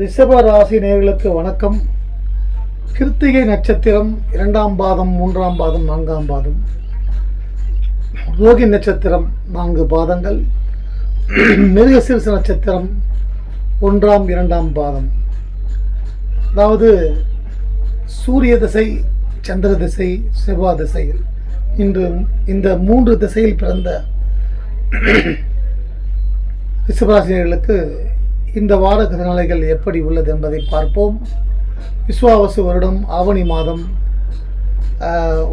ரிஷப ராசி நேர்களுக்கு வணக்கம். கிருத்திகை நட்சத்திரம் இரண்டாம் பாதம் மூன்றாம் பாதம் நான்காம் பாதம். ரோகி நட்சத்திரம் நான்கு பாதங்கள். மிருகசீர்ஷ நட்சத்திரம் ஒன்றாம் இரண்டாம் பாதம். அதாவது சூரிய திசை சந்திர திசை செவ்வாய் திசையில் இன்று இந்த மூன்று திசையில் பிறந்த ரிஷபராசினியர்களுக்கு இந்த வார கிரகநிலைகள் எப்படி உள்ளது என்பதை பார்ப்போம். விஸ்வாவசு வருடம் ஆவணி மாதம்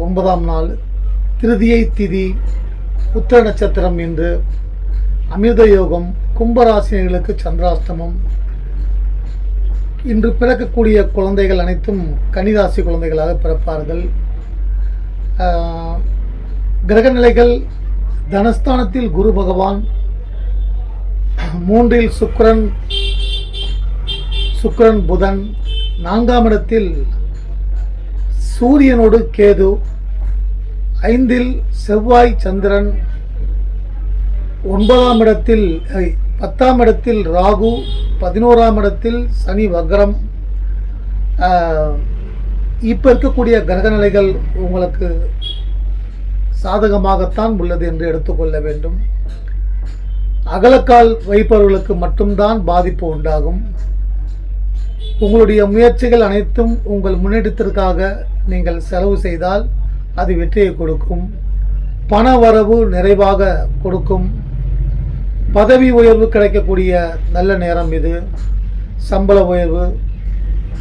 ஒன்பதாம் நாள் திருதியை திதி உத்தர நட்சத்திரம் இன்று அமிர்த யோகம் கும்பராசினிகளுக்கு சந்திராஷ்டமம். இன்று பிறக்கக்கூடிய குழந்தைகள் அனைத்தும் கன்னிராசி குழந்தைகளாக பிறப்பார்கள். கிரகநிலைகள் தனஸ்தானத்தில் குரு பகவான் மூன்றில் சுக்ரன் சுக்ரன் புதன் நான்காம் இடத்தில் சூரியனோடு கேது ஐந்தில் செவ்வாய் சந்திரன் ஒன்பதாம் இடத்தில் பத்தாம் இடத்தில் ராகு பதினோராம் இடத்தில் சனி வக்ரம். இப்போ இருக்கக்கூடிய கிரகநிலைகள் உங்களுக்கு சாதகமாகத்தான் உள்ளது என்று எடுத்துக்கொள்ள வேண்டும். அகலக்கால் வைப்பவர்களுக்கு மட்டும்தான் பாதிப்பு உண்டாகும். உங்களுடைய முயற்சிகள் அனைத்தும் உங்கள் முன்னேற்றத்திற்காக நீங்கள் செலவு செய்தால் அது வெற்றியை கொடுக்கும். பண வரவு நிறைவாக கொடுக்கும். பதவி உயர்வு கிடைக்கக்கூடிய நல்ல நேரம் இது. சம்பள உயர்வு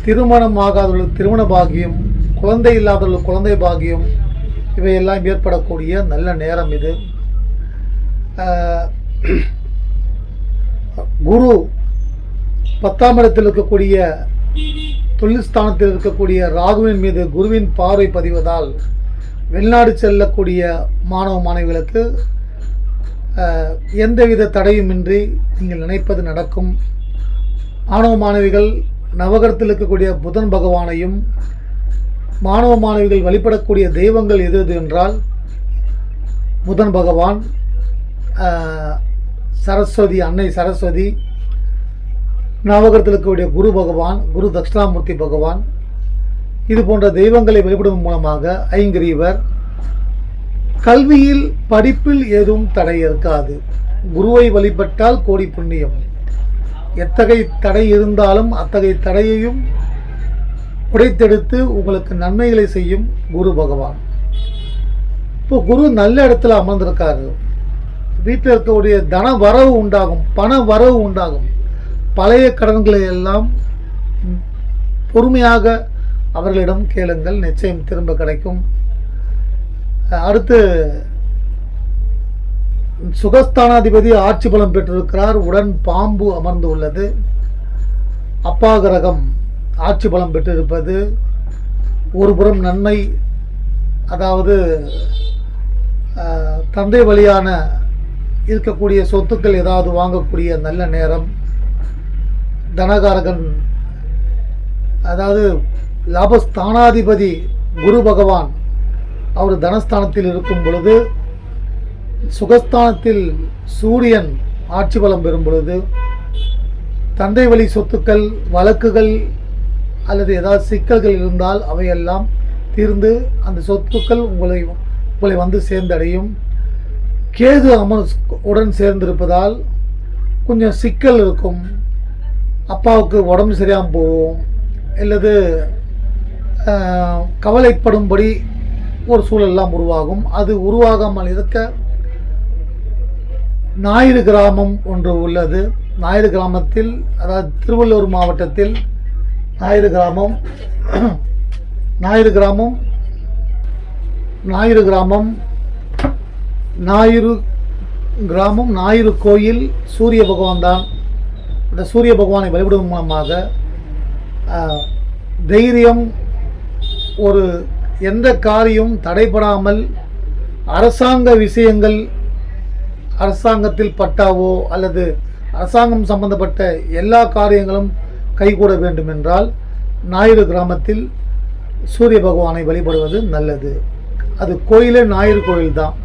திருமணம் ஆகாதவர்களுக்கு திருமண பாகியம் குழந்தை இல்லாதவர்களுக்கு குழந்தை பாகியம் இவையெல்லாம் ஏற்படக்கூடிய நல்ல நேரம் இது. குரு பத்தாம் இடத்தில் இருக்கக்கூடிய தொழில் ஸ்தானத்தில் இருக்கக்கூடிய ராகுவின் மீது குருவின் பார்வை பதிவதால் வெளிநாடு செல்லக்கூடிய மாணவ மாணவிகளுக்கு எந்தவித தடையுமின்றி நீங்கள் நினைப்பது நடக்கும். மாணவ மாணவிகள் நவகரத்தில் இருக்கக்கூடிய புதன் பகவானையும் மாணவ மாணவிகள் வழிபடக்கூடிய தெய்வங்கள் எது எது என்றால் புதன் பகவான் சரஸ்வதி அன்னை சரஸ்வதி நவகரத்தில் இருக்கக்கூடிய குரு பகவான் குரு தட்சிணாமூர்த்தி பகவான் இது போன்ற தெய்வங்களை வழிபடுவதன் மூலமாக ஐங்கிரீவர் கல்வியில் படிப்பில் எதுவும் தடை இருக்காது. குருவை வழிபட்டால் கோடி புண்ணியம். எத்தகைய தடை இருந்தாலும் அத்தகைய தடையையும் உடைத்தெடுத்து உங்களுக்கு நன்மைகளை செய்யும் குரு பகவான். இப்போ குரு நல்ல இடத்துல அமர்ந்திருக்காரு. வீட்டில் இருக்கக்கூடிய தன வரவு உண்டாகும் பண வரவு உண்டாகும். பழைய கடன்களை எல்லாம் பொறுமையாக அவர்களிடம் கேளுங்கள் நிச்சயம் திரும்ப கிடைக்கும். அடுத்து சுகஸ்தானாதிபதி ஆட்சி பலம் பெற்றிருக்கிறார் உடன் பாம்பு அமர்ந்து உள்ளது அப்பா கிரகம் ஆட்சி பலம் பெற்றிருப்பது. ஒருபுறம் நன்மை அதாவது தந்தை வழியான இருக்கக்கூடிய சொத்துக்கள் ஏதாவது வாங்கக்கூடிய நல்ல நேரம். தனகாரகன் அதாவது லாபஸ்தானாதிபதி குரு பகவான் அவர் தனஸ்தானத்தில் இருக்கும் பொழுது சுகஸ்தானத்தில் சூரியன் ஆட்சி பலம் பெறும் பொழுது தந்தை வழி சொத்துக்கள் வழக்குகள் அல்லது ஏதாவது சிக்கல்கள் இருந்தால் அவையெல்லாம் தீர்ந்து அந்த சொத்துக்கள் உங்களை உங்களை வந்து சேர்ந்தடையும். கேது அமர் உடன் சேர்ந்திருப்பதால் கொஞ்சம் சிக்கல் இருக்கும். அப்பாவுக்கு உடம்பு சரியாமல் போகும். அல்லது கவலைப்படும்படி ஒரு சூழல்லாம் உருவாகும். அது உருவாகாமல் இருக்க ஞாயிறு கிராமம் ஒன்று உள்ளது. ஞாயிறு கிராமத்தில் அதாவது திருவள்ளூர் மாவட்டத்தில் ஞாயிறு கிராமம் ஞாயிறு கிராமம் ஞாயிறு கிராமம் ஞாயிறு கிராமம் ஞாயிறு கோயில் சூரிய பகவான் தான். அந்த சூரிய பகவானை வழிபடுவதன் மூலமாக தைரியம் ஒரு எந்த காரியம் தடைபடாமல் அரசாங்க விஷயங்கள் அரசாங்கத்தில் பட்டாவோ அல்லது அரசாங்கம் சம்பந்தப்பட்ட எல்லா காரியங்களும் கைகூட வேண்டும் என்றால் ஞாயிறு கிராமத்தில் சூரிய பகவானை வழிபடுவது நல்லது. அது கோயிலே ஞாயிறு கோயில் தான்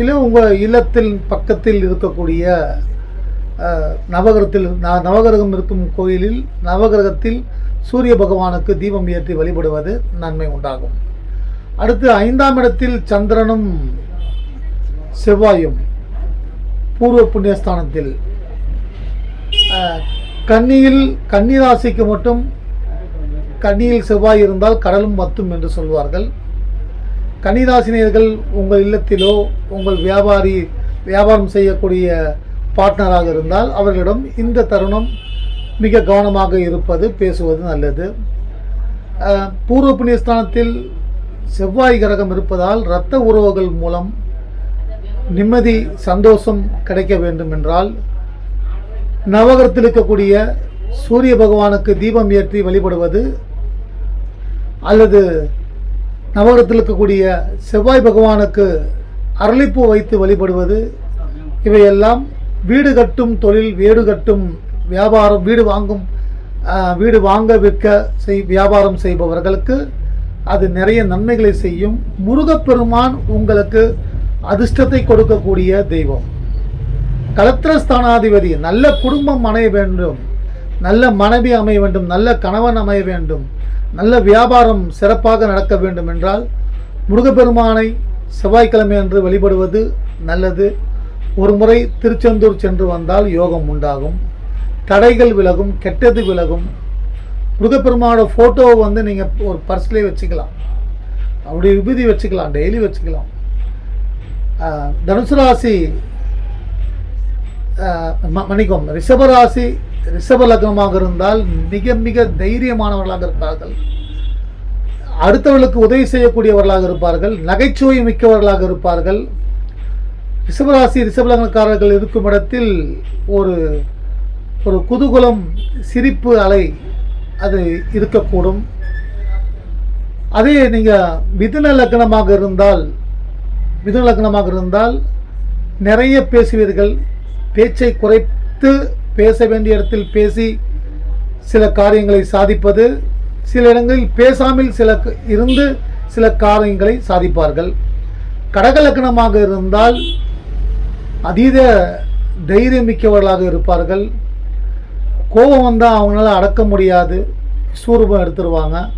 இல்லை உங்கள் இல்லத்தில் பக்கத்தில் இருக்கக்கூடிய நவகிரகத்தில் நவகிரகம் இருக்கும் கோயிலில் நவகிரகத்தில் சூரிய பகவானுக்கு தீபம் ஏற்றி வழிபடுவது நன்மை உண்டாகும். அடுத்து ஐந்தாம் இடத்தில் சந்திரனும் செவ்வாயும் பூர்வ புண்ணியஸ்தானத்தில். கன்னியில் கன்னி ராசிக்கு மட்டும் கன்னியில் செவ்வாய் இருந்தால் கடலும் வத்தும் என்று சொல்வார்கள். கன்னிராசினியர்கள் உங்கள் இல்லத்திலோ உங்கள் வியாபாரி வியாபாரம் செய்யக்கூடிய பார்ட்னராக இருந்தால் அவர்களிடம் இந்த தருணம் மிக கவனமாக இருப்பது பேசுவது நல்லது. பூர்வ புண்ணியஸ்தானத்தில் செவ்வாய் கிரகம் இருப்பதால் இரத்த உறவுகள் மூலம் நிம்மதி சந்தோஷம் கிடைக்க வேண்டும் என்றால் நவகரத்தில் இருக்கக்கூடிய சூரிய பகவானுக்கு தீபம் ஏற்றி வழிபடுவது அல்லது நவகரத்தில் இருக்கக்கூடிய செவ்வாய் பகவானுக்கு அரளிப்பூ வைத்து வழிபடுவது. இவையெல்லாம் வீடு கட்டும் தொழில் வீடு கட்டும் வியாபாரம் வீடு வாங்கும் வீடு வாங்க விற்க செய் வியாபாரம் செய்பவர்களுக்கு அது நிறைய நன்மைகளை செய்யும். முருகப்பெருமான் உங்களுக்கு அதிர்ஷ்டத்தை கொடுக்கக்கூடிய தெய்வம். கலத்திரஸ்தானாதிபதி நல்ல குடும்பம் அணைய வேண்டும். நல்ல மனைவி அமைய வேண்டும் நல்ல கணவன் அமைய வேண்டும் நல்ல வியாபாரம் சிறப்பாக நடக்க வேண்டும் என்றால் முருகப்பெருமானை செவ்வாய்க்கிழமை அன்று வழிபடுவது நல்லது. ஒரு முறை திருச்செந்தூர் சென்று வந்தால் யோகம் உண்டாகும். தடைகள் விலகும் கெட்டது விலகும். முருகப்பெருமானோட ஃபோட்டோவை வந்து நீங்கள் ஒரு பர்ஸ்லேயே வச்சுக்கலாம். அப்படி விபூதி வச்சுக்கலாம் டெய்லி வச்சுக்கலாம். தனுசு ராசி மன்னிக்கோம் ரிஷபராசி ரிஷப லக்னமாக இருந்தால் மிக மிக தைரியமானவர்களாக இருப்பார்கள். அடுத்தவர்களுக்கு உதவி செய்யக்கூடியவர்களாக இருப்பார்கள். நகைச்சுவை மிக்கவர்களாக இருப்பார்கள். ரிஷபராசி ரிஷபலகனக்காரர்கள் இருக்கும் இடத்தில் ஒரு ஒரு குதூகலம் சிரிப்பு அலை அது இருக்கக்கூடும். அதே நீங்கள் மிதுன லக்னமாக இருந்தால் மிதுன லக்னமாக இருந்தால் நிறைய பேசுவீர்கள். பேச்சை குறைத்து பேச வேண்டிய இடத்தில் பேசி சில காரியங்களை சாதிப்பது சில இடங்களில் பேசாமல் சில க- இருந்து சில காரியங்களை சாதிப்பார்கள். கடக லக்னமாக இருந்தால் அதீத தைரியமிக்கவர்களாக இருப்பார்கள். கோபம் வந்தால் அவங்களால அடக்க முடியாது. சூரூபம் எடுத்துருவாங்க.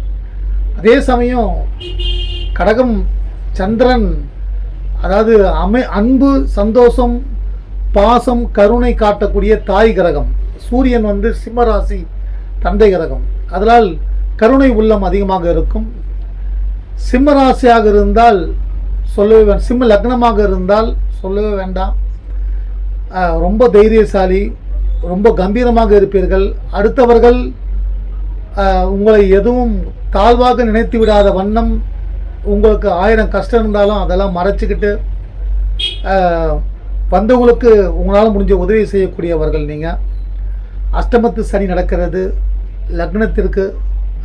அதே சமயம் கடகம் சந்திரன் அதாவது அமை அன்பு சந்தோஷம் பாசம் கருணை காட்டக்கூடிய தாய் கிரகம். சூரியன் வந்து சிம்மராசி தந்தை கிரகம். அதனால் கருணை உள்ளம் அதிகமாக இருக்கும். சிம்மராசியாக இருந்தால் சொல்லவே சிம்ம லக்னமாக இருந்தால் சொல்லவே வேண்டாம். ரொம்ப தைரியசாலி ரொம்ப கம்பீரமாக இருப்பீர்கள். அடுத்தவர்கள் உங்களை எதுவும் தாழ்வாக நினைத்து விடாத வண்ணம் உங்களுக்கு ஆயிரம் கஷ்டம் இருந்தாலும் அதெல்லாம் மறைச்சிக்கிட்டு வந்தவங்களுக்கு உங்களால் முடிஞ்ச உதவி செய்யக்கூடியவர்கள் நீங்கள் அஷ்டமத்து சனி நடக்கிறது லக்னத்திற்கு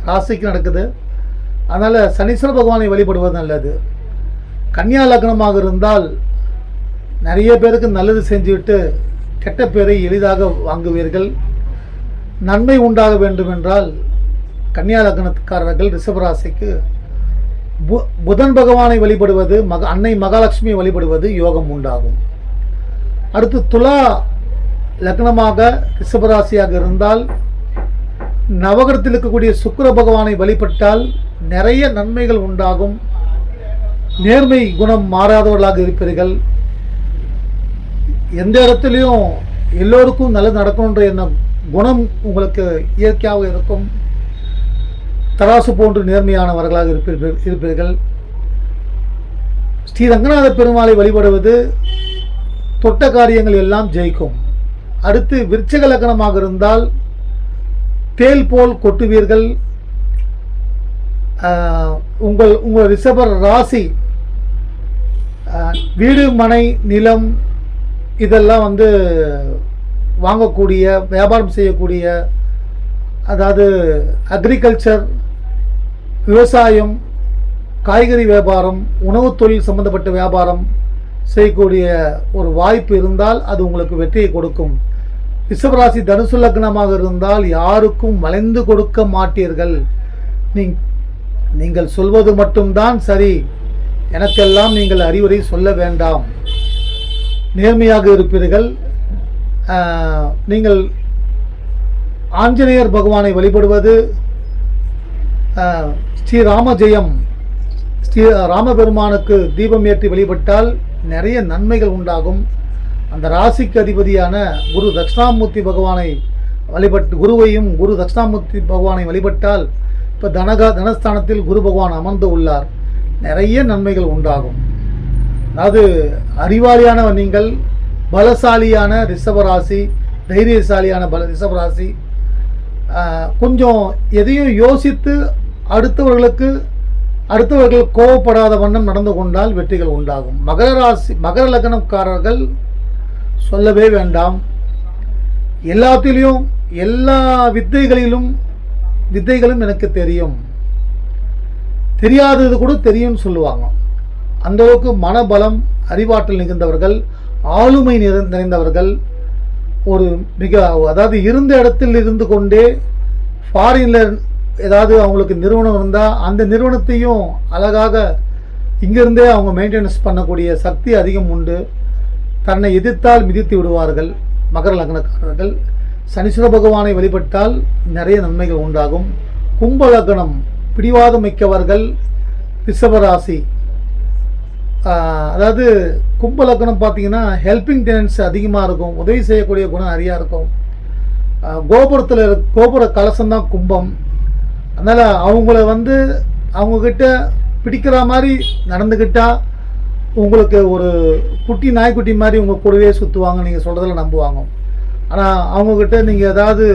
ராசிக்கு நடக்குது. அதனால் சனீஸ்வர பகவானை வழிபடுவது நல்லது. கன்னியா லக்னமாக இருந்தால் நிறைய பேருக்கு நல்லது செஞ்சுவிட்டு கெட்ட பேரை எளிதாக வாங்குவீர்கள். நன்மை உண்டாக வேண்டுமென்றால் கன்னியா லக்னத்துக்காரர்கள் ரிஷபராசிக்கு பு புதன் பகவானை வழிபடுவது மக அன்னை மகாலட்சுமியை வழிபடுவது யோகம் உண்டாகும். அடுத்து துலா லக்னமாக ரிஷபராசியாக இருந்தால் நவகரத்தில் இருக்கக்கூடிய சுக்கிர பகவானை வழிபட்டால் நிறைய நன்மைகள் உண்டாகும். நேர்மை குணம் மாறாதவர்களாக இருப்பீர்கள். எந்த இடத்துலையும் எல்லோருக்கும் நல்லது நடக்கணுன்ற எண்ணம் குணம் உங்களுக்கு இயற்கையாக இருக்கும். தராசு போன்று நேர்மையானவர்களாக இருப்பீர்கள் இருப்பீர்கள். ஸ்ரீ ரங்கநாத பெருமாளை வழிபடுவது தொட்ட காரியங்கள் எல்லாம் ஜெயிக்கும். அடுத்து விருச்சக லக்கணமாக இருந்தால் தேல் போல் கொட்டுவீர்கள். உங்கள் உங்கள் ரிஷபர் ராசி வீடு மனை நிலம் இதெல்லாம் வந்து வாங்கக்கூடிய வியாபாரம் செய்யக்கூடிய அதாவது அக்ரிகல்ச்சர் விவசாயம் காய்கறி வியாபாரம் உணவுத் தொழில் சம்பந்தப்பட்ட வியாபாரம் செய்யக்கூடிய ஒரு வாய்ப்பு இருந்தால் அது உங்களுக்கு வெற்றியை கொடுக்கும். ரிஷபராசி தனுசு லக்னமாக இருந்தால் யாருக்கும் வளைந்து கொடுக்க மாட்டீர்கள். நீ நீங்கள் சொல்வது மட்டும்தான் சரி. எனக்கெல்லாம் நீங்கள் அறிவுரை சொல்ல வேண்டாம். நேர்மையாக இருப்பீர்கள். நீங்கள் ஆஞ்சநேயர் பகவானை வழிபடுவது ஸ்ரீ ராமஜெயம் ஸ்ரீ ராமபெருமானுக்கு தீபம் ஏற்றி வழிபட்டால் நிறைய நன்மைகள் உண்டாகும். அந்த ராசிக்கு அதிபதியான குரு தட்சிணாமூர்த்தி பகவானை வழிபட்டு குருவையும் குரு தட்சிணாமூர்த்தி பகவானை வழிபட்டால் இப்போ தனகா தனஸ்தானத்தில் குரு பகவான் அமர்ந்து உள்ளார். நிறைய நன்மைகள் உண்டாகும். அதாவது அறிவாளியான நீங்கள் பலசாலியான ரிஷபராசி தைரியசாலியான பல ரிஷபராசி கொஞ்சம் எதையும் யோசித்து அடுத்தவர்களுக்கு அடுத்தவர்கள் கோவப்படாத வண்ணம் நடந்து கொண்டால் வெற்றிகள் உண்டாகும். மகர ராசி மகர லக்னக்காரர்கள் சொல்லவே வேண்டாம். எல்லாத்திலையும் எல்லா வித்தைகளிலும் வித்தைகளும் எனக்கு தெரியும். தெரியாதது கூட தெரியும்னு சொல்லுவாங்க. அந்த அளவுக்கு மனபலம் அறிவாற்றல் நிகழ்ந்தவர்கள் ஆளுமை நிறை- நிறைந்தவர்கள் ஒரு மிக அதாவது இருந்த இடத்தில் இருந்து கொண்டே ஃபாரினில் ஏதாவது அவங்களுக்கு நிறுவனம் இருந்தால் அந்த நிறுவனத்தையும் அழகாக இங்கிருந்தே அவங்க மெயின்டெனன்ஸ் பண்ணக்கூடிய சக்தி அதிகம் உண்டு. தன்னை எதிர்த்தால் மிதித்து விடுவார்கள் மகர லக்னக்காரர்கள். சனீஸ்வர பகவானை வழிபட்டால் நிறைய நன்மைகள் உண்டாகும். கும்ப லக்னம் பிடிவாதம் மிக்கவர்கள் ரிஷபராசி அதாவது கும்ப லக்னம் பார்த்தீங்கன்னா ஹெல்பிங் டெனன்ஸ் அதிகமாக இருக்கும். உதவி செய்யக்கூடிய குணம் நிறையா இருக்கும். கோபுரத்தில் கோபுர கலசம் தான் கும்பம். அதனால் அவங்கள வந்து அவங்கக்கிட்ட பிடிக்கிற மாதிரி நடந்துக்கிட்டால் உங்களுக்கு ஒரு குட்டி நாய்க்குட்டி மாதிரி உங்கள் கூடவே சுற்றுவாங்க நீங்கள் சொல்கிறதில் நம்புவாங்க. ஆனால் அவங்கக்கிட்ட நீங்கள் ஏதாவது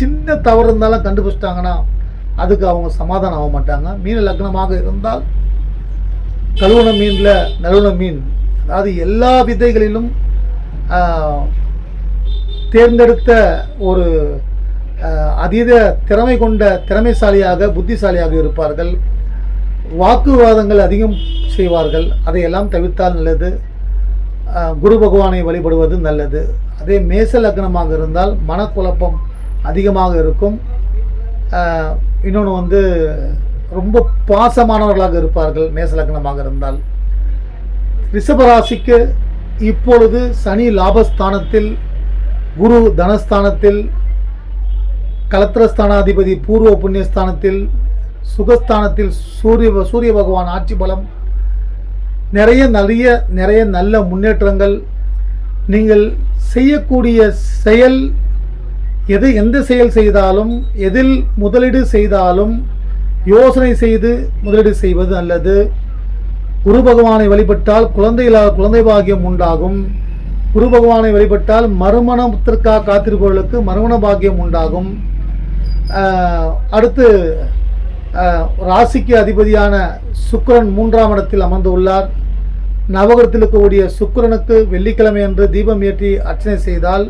சின்ன தவறு இருந்தாலும் கண்டுபிடிச்சிட்டாங்கன்னா அதுக்கு அவங்க சமாதானம் ஆக மாட்டாங்க. மீன் லக்னமாக இருந்தால் கழுவுன மீனில் நழுவுன மீன். அதாவது எல்லா விதைகளிலும் தேர்ந்தெடுத்த ஒரு அதீத திறமை கொண்ட திறமைசாலியாக புத்திசாலியாக இருப்பார்கள். வாக்குவாதங்கள் அதிகம் செய்வார்கள். அதையெல்லாம் தவிர்த்தால் நல்லது. குரு பகவானை வழிபடுவது நல்லது. அதே மேச லக்னமாக இருந்தால் மனக்குழப்பம் அதிகமாக இருக்கும். இன்னொன்று வந்து ரொம்ப பாசமானவர்களாக இருப்பார்கள் மேச லக்னமாக இருந்தால். ரிஷபராசிக்கு இப்பொழுது சனி லாபஸ்தானத்தில் குரு தனஸ்தானத்தில் கலத்திரஸ்தானாதிபதி பூர்வ புண்ணியஸ்தானத்தில் சுகஸ்தானத்தில் சூரிய சூரிய பகவான் ஆட்சி பலம் நிறைய நிறைய நிறைய நல்ல முன்னேற்றங்கள். நீங்கள் செய்யக்கூடிய செயல் எது எந்த செயல் செய்தாலும் எதில் முதலீடு செய்தாலும் யோசனை செய்து முதலீடு செய்வது நல்லது. குரு பகவானை வழிபட்டால் குழந்தை குழந்தை பாக்கியம் உண்டாகும். குரு பகவானை வழிபட்டால் மறுமணத்திற்காக காத்திருப்பவர்களுக்கு மறுமண பாக்கியம் உண்டாகும். அடுத்து ராசிக்கு அதிபதியான சுக்கரன் மூன்றாம் இடத்தில் அமர்ந்துள்ளார் நவகரத்தில் இருக்கக்கூடிய சுக்கரனுக்கு வெள்ளிக்கிழமை அன்று தீபம் ஏற்றி அர்ச்சனை செய்தால்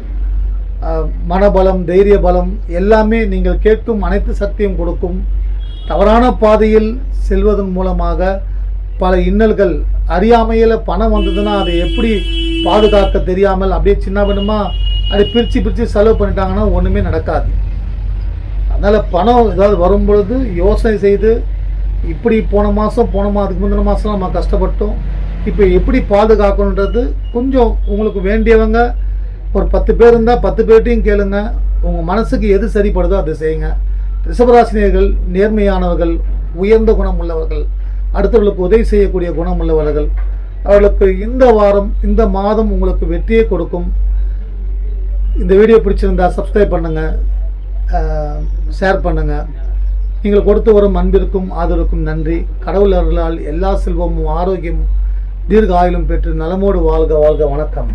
மனபலம் தைரிய பலம் எல்லாமே நீங்கள் கேட்கும் அனைத்து சக்தியும் கொடுக்கும். தவறான பாதையில் செல்வதன் மூலமாக பல இன்னல்கள் அறியாமையில் பணம் வந்ததுன்னா அதை எப்படி பாதுகாக்க தெரியாமல் அப்படியே சின்ன பின்னமா அதை பிரித்து பிரித்து செலவு பண்ணிட்டாங்கன்னா ஒன்றுமே நடக்காது. அதனால் பணம் ஏதாவது வரும்பொழுது யோசனை செய்து இப்படி போன மாதம் போன மாதத்துக்கு முந்தின மாதம் நம்ம கஷ்டப்பட்டோம். இப்போ எப்படி பாதுகாக்கணுன்றது கொஞ்சம் உங்களுக்கு வேண்டியவங்க ஒரு பத்து பேர் இருந்தால் பத்து பேர்ட்டையும் கேளுங்க. உங்கள் மனசுக்கு எது சரிப்படுதோ அதை செய்யுங்க. ரிஷபராசினியர்கள் நேர்மையானவர்கள் உயர்ந்த குணம் உள்ளவர்கள் அடுத்தவர்களுக்கு உதவி செய்யக்கூடிய குணம் உள்ளவர்கள். அவர்களுக்கு இந்த வாரம் இந்த மாதம் உங்களுக்கு வெற்றியை கொடுக்கும். இந்த வீடியோ பிடிச்சிருந்தா சப்ஸ்கிரைப் பண்ணுங்கள் ஷேர் பண்ணுங்கள் நீங்கள் கொடுத்து வரும் அன்பிற்கும் ஆதரவுக்கும் நன்றி. கடவுள் அருளால் எல்லா செல்வமும் ஆரோக்கியமும் தீர்க்க ஆயுளும் பெற்று நலமோடு வாழ்க வாழ்க வணக்கம்.